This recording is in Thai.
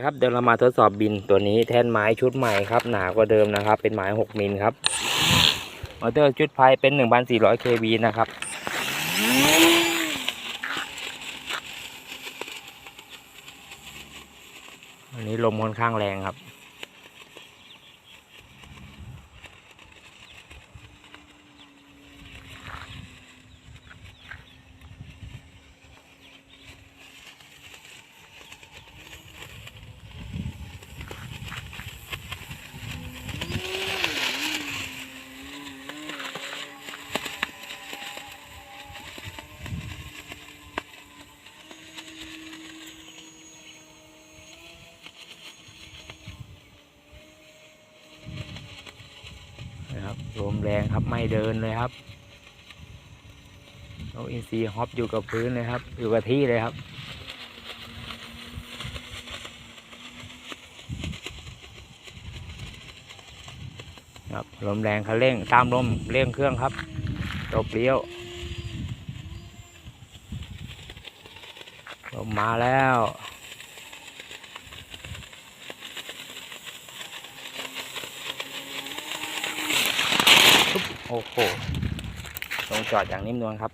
นะครับเดี๋ยวเรามาทดสอบบินตัวนี้แท่นไม้ชุดใหม่ครับหนากว่าเดิมนะครับ เป็นไม้ 6 มิลครับมอเตอร์ชุดไฟเป็น 1,400 kV นะครับอันนี้ลมค่อนข้างแรงครับ ครับลมแรงครับไม่เดินเลยครับนกอินทรีฮอปอยู่กับพื้นเลยครับ อยู่กับที่เลยครับครับลมแรงคันเร่งตามลมเร่งเครื่องครับจบเลี้ยวลมมาแล้ว โอ้โหลงจอดอย่างนิ่มนวลครับ